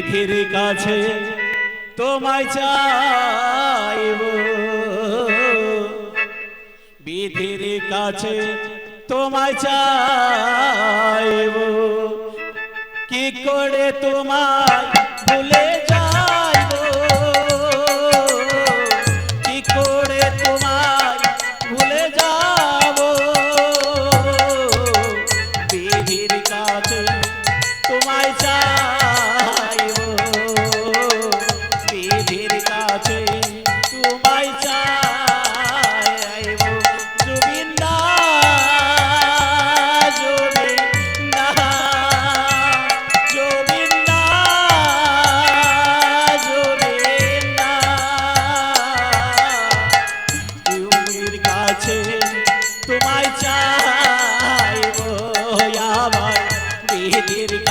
পৃথিবীর কাছে তোমায় চাইব। বিধির কাছে তোমায় চাইব। কি করে তোমায় ভুলে Here we go.